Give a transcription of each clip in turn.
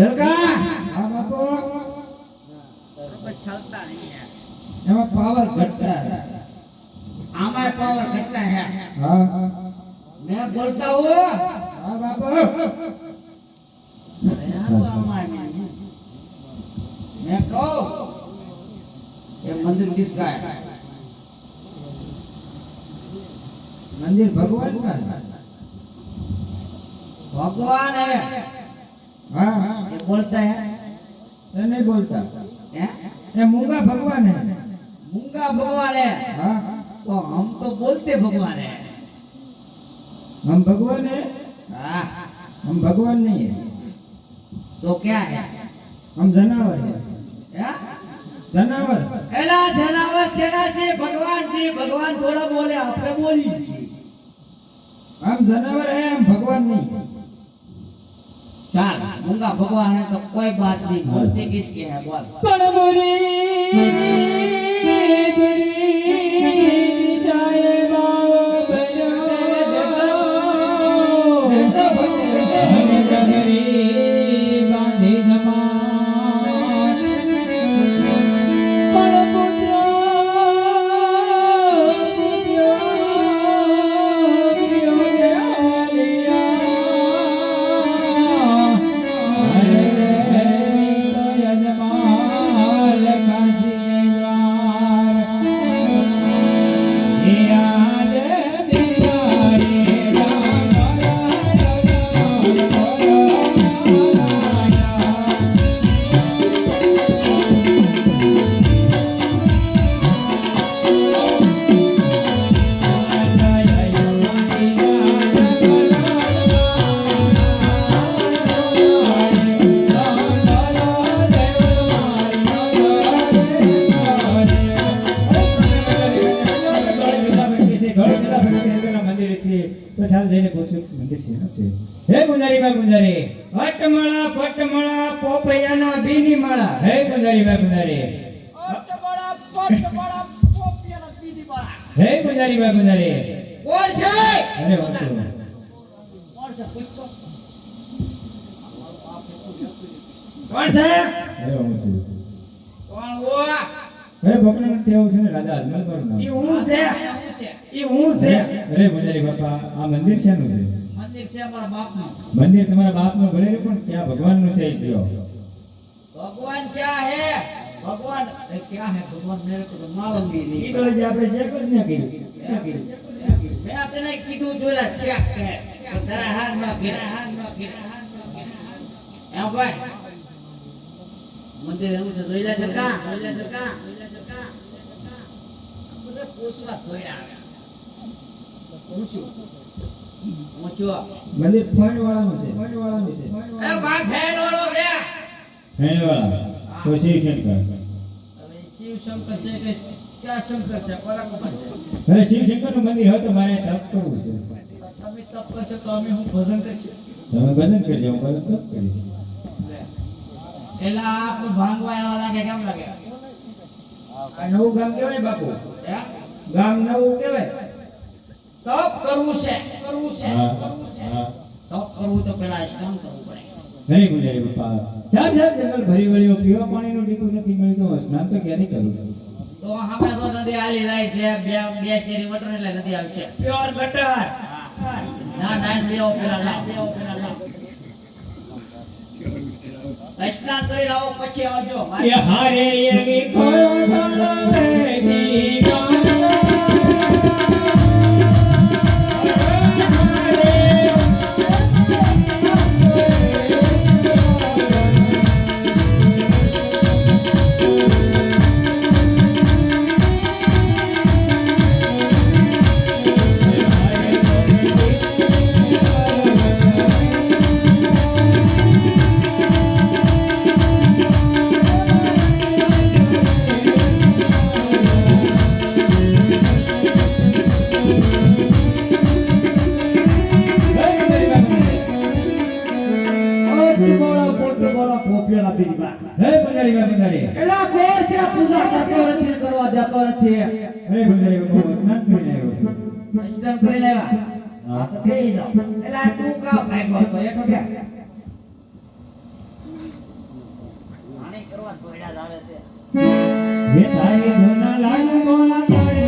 જલકા આ બાપો ચલતા નહીં એમાં પાવર ઘટતા આમાં પાવર ઘટતા હે હા મેં બોલતા હો હા બાપો मैं कहो ये मंदिर किसका है मंदिर भगवान का है भगवान है હા હા ये बोलता है એ નહીં બોલતા हैं? એ મૂંગા ભગવાન હે मूंगा भगवान है હા तो हम तो बोलते भगवान है हम भगवान है हाँ, हम भगवान नहीं है तो क्या है हम जनावर है हैं? जनावर एला जनावर सेना से भगवान जी भगवान थोड़ा बोले आपने बोली जी। हम जनावर है हम भगवान नहीं ચાલ મૂંગા ભગવાન તો કોઈ વાત નહીં મૂર્તિ કિસકી હે બોલ પણ મુરી શાયદ બનો ભગવાન अरे કોણ છે અરે ઓછી કોણ ઓ અરે બકરાન તે છે ને રાજા અજમલ પર નામ ઈ હું છે ઈ હું છે અરે બજારી બાપા આ મંદિર છે નું છે મંદિર છે અમારા બાપનું મંદિર તમારા બાપનું ભલે પણ ક્યાં ભગવાનનું છે ઈ કયો ભગવાન ક્યાં હે ભગવાન ક્યાં હે ભગવાન મેરે તો મારો ઈ તો જે આપણે છે જ ન કર્યું ન કર્યું મેં તને કીધું જોલા તારા હાથમાં ફેરા. હાથમાં ફેરા હાથમાં મંદિર એવું છે જોઈલા છે કા? જોઈલા છે કા? જોઈલા છે કા મને પોસવા જોઈલા આવે પૂછ્યું પૂછ્યો મંદિર ફણ છે. ફણ શિવશંકર. હવે શિવશંકર છે કે ક્યાં શંકર છે કોના છે. હવે શિવશંકરનું મંદિર હોય તો મારે તપ કરવું છે. તમે તપ કરશો તો અમે હું ભજન કરશું. તમે ભજન કરજો ભજન તપ કરીશ. એલા આપણું ભાંગવા એવા લાગે કેમ લાગે? નવું ગામ કેવાય બાપુ? હે? ગામ નવું કેવાય તપ કરવું છે કરવું છે હા કરવું છે. હા. તપ કરવું તો પેલા સ્નાન કરવું પડે. ઘણી ગુજારી બાપા સાહેબ જંગલ ભરી વળ્યો પીવા પાણીનું ટીકું નથી મળ્યું તો સ્નાન તો ક્યાંથી કરું? તો આપણે તો નદી આલી જાય છે. બે બે શેરી વટર એટલે નદી આવશે. પ્યોર ગટર ના ના પેલા લાવ પેલા લાવ સ્નાન કરી લાવો પછી આવજો. એ હારે એવી નથી કરવા દેતો નથી અરે બંગારી બાપા સ્નાન કરીને આવ્યો છું સ્નાન કરી લેવા હા. તો બેહી જાઓ. એલા તું કા ભાગ્યો તો એક બે આને કરવા જ આવે છે. જે થાય ધોના લાડુ મોલા તારે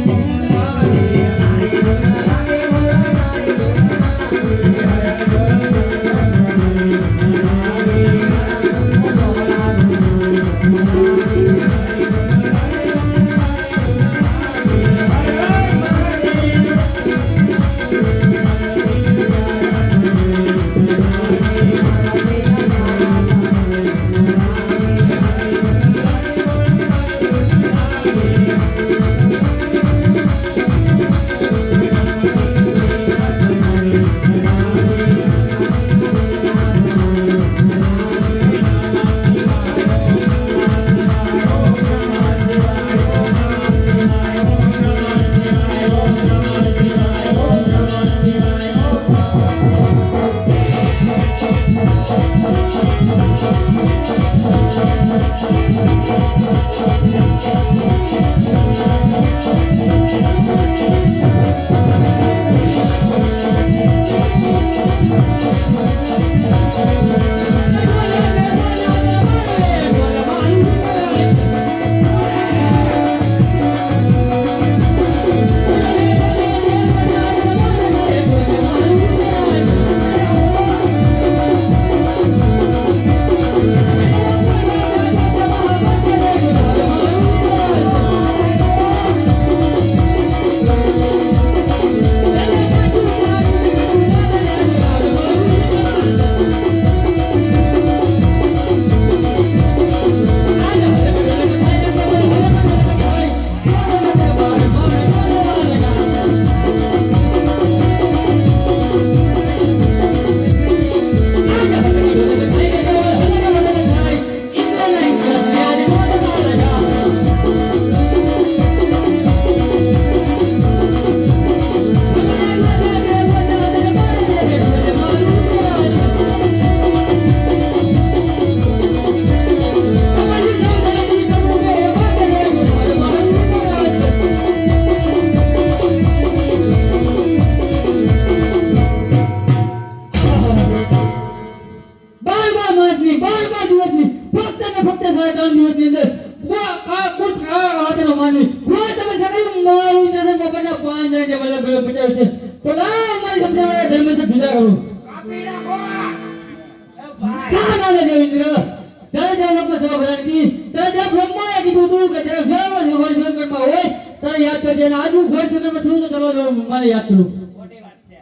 ત્યારે યાદ કરજે અને આજુ ઘોર સંકટમાં છું તો ચલો મને યાદ કરું. ખોટી વાત છે.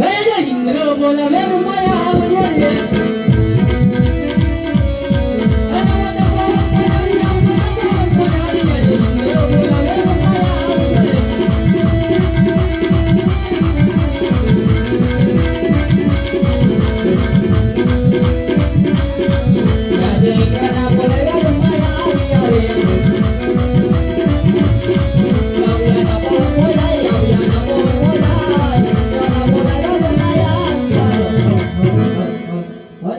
હે જય ઇન્દ્ર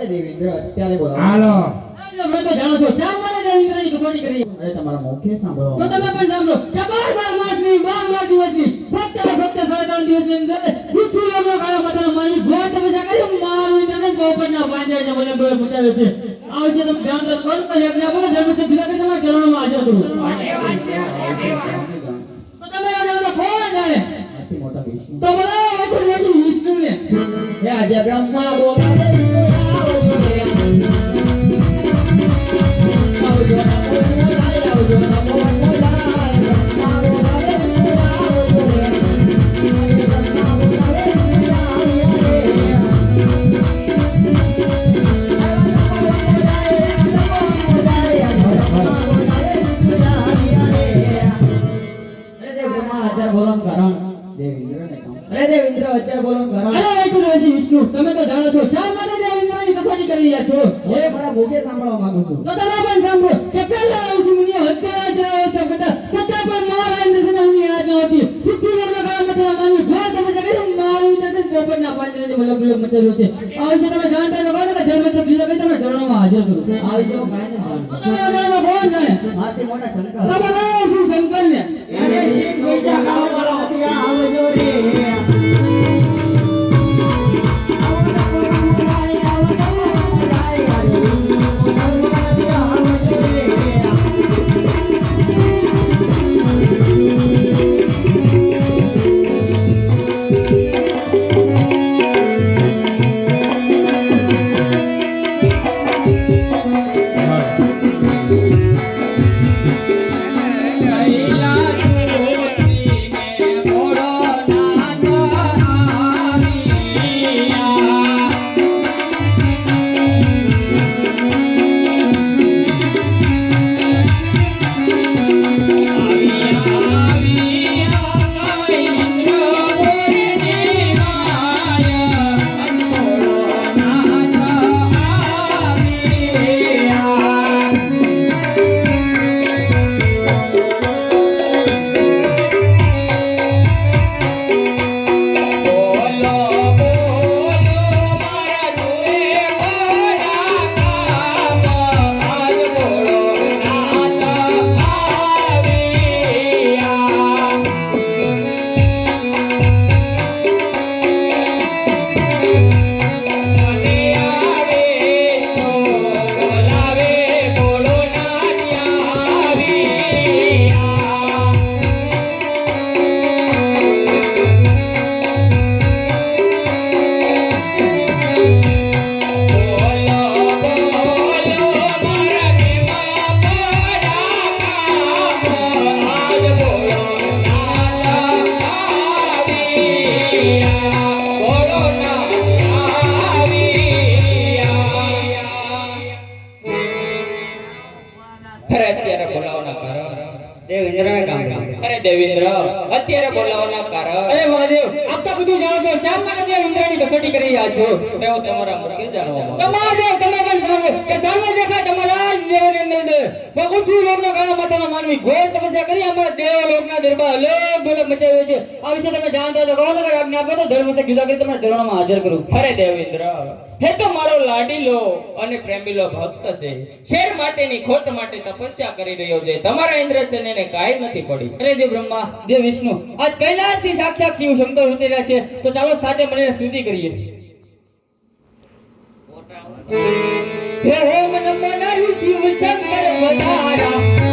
અરે દેવેન્દ્ર અત્યારે બોલાવો. હાલો. તમે તો જાણો છો. શા માટે દેવેન્દ્રની કસોટી કરી. અરે તમારા મુખે સાંભળો. તો તમે પણ સાંભળો. કે બાર બાર માસની બાર બાર દિવસની ફક્ત ને ફક્ત સાડા ત્રણ દિવસની અંદર પૃથ્વીનો કાળો માથાનો માનવી ઘોર તપસ્યા કરી મારું ઇન્દ્રને પોપટના પાંજરાને બોલે બોલે પૂછાવ્યો છે. આ વિશે તમે જાણતા છો તો યજ્ઞ આપો ધર્મ છે બીજા કે તમારા ચરણોમાં હાજર કરું તો તમે રાજા કોણ જાણે? આથી મોટા વિષ્ણુ તો બોલો પોપટના પાંજરાને બલક બલક છે. આ વિશે તમે જાણતા તો કે ધર્મ છે બીજા કઈ તમે ચરણોમાં હાજર કરો આ વિશે હું કાંઈ નહીં તમે જાણો કોણ જાણે હાથી મોટા શંકર. તમે શું શંકર એને છો મેં તમારા મુખે જાણવા મળે તમે પણ જાણો કે ધર્મ દેખાય તમારા જ દેવની અંદર પણ પૃથ્વી લોકના કાળા માથાના માનવી ઘોર તપસ્યા કરી અમારા દેવ લોકના દરબાર અલગ અલગ મચાવ્યો છે. આ વિશે તમે જાણતા તો કહો તો આજ્ઞા આપો તો ધર્મ સે જુદા કરી તમારા ચરણોમાં હાજર કરું. ખરે દેવેન્દ્ર હે તો મારો લાડીલો અને પ્રેમીલો ભક્ત છે. શેર માટેની ખોટ માટે તપસ્યા કરી રહ્યો છે. તમારા ઇન્દ્રસેન એને કાંઈ નથી પડી. અરે દેવ બ્રહ્મા દેવ વિષ્ણુ આજ કૈલાસથી સાક્ષાત શિવ શંકર ઉતર્યા છે. તો ચાલો સાથે મળીને સ્તુતિ કરીએ. હે ઓમ નમો નારાયણ શિવ શંકર પધારા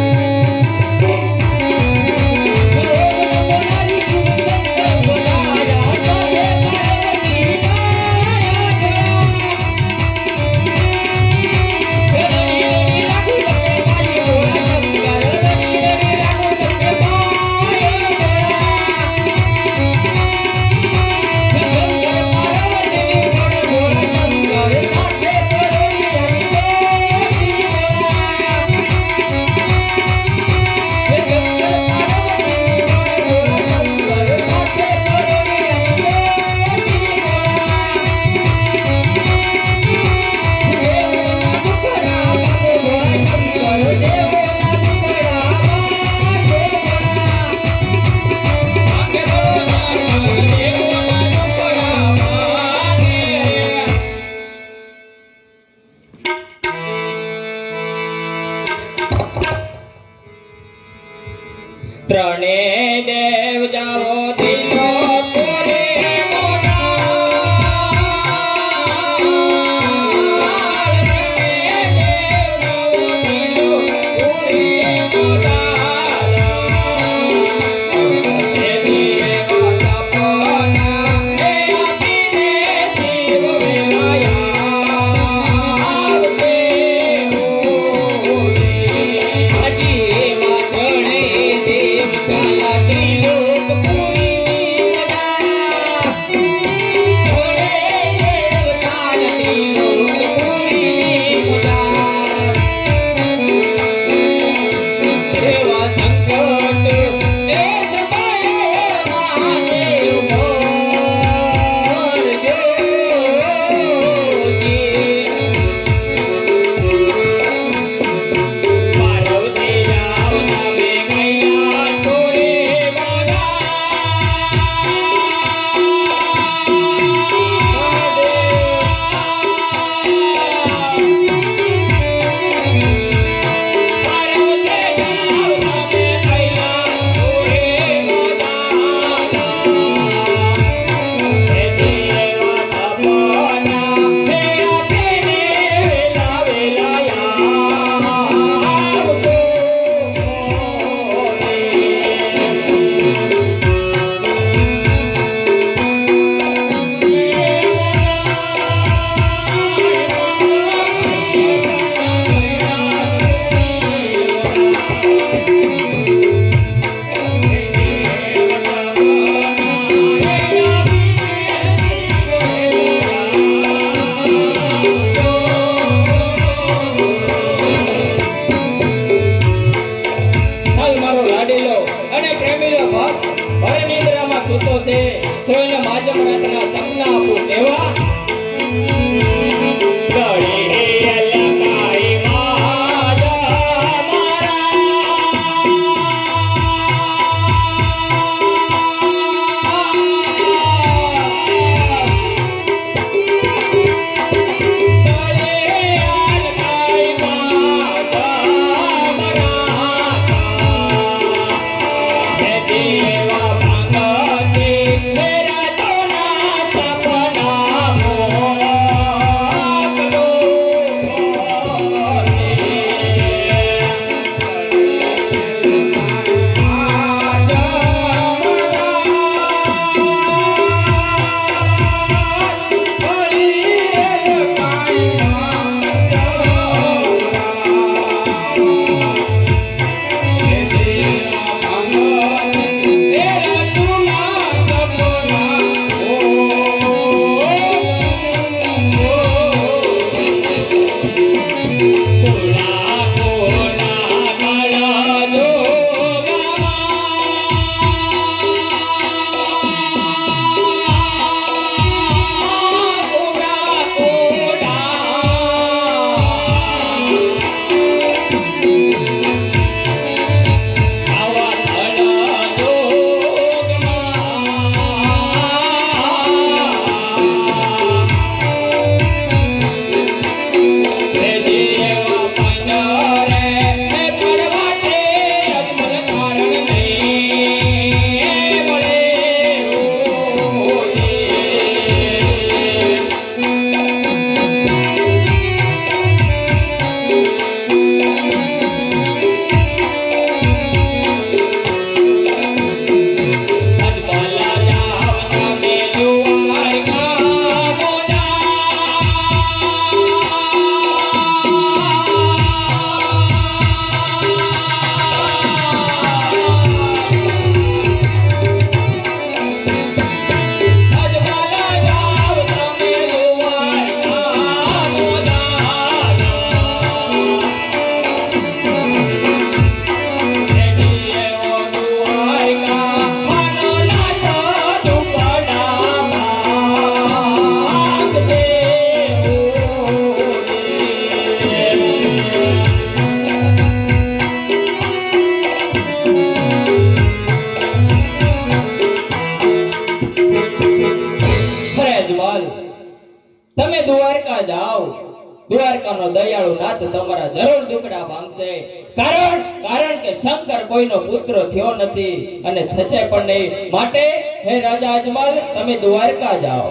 તમારા જરૂર દુકડા ભાંગશે. કારણ કારણ કે શંકર કોઈનો પુત્ર થયો નથી અને થશે પણ નહીં. માટે, હે રાજા અજમલ, તમે દ્વારકા જાઓ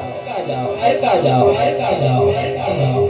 દ્વારકા જાઓ દ્વારકા જાઓ દ્વારકા જાઓ.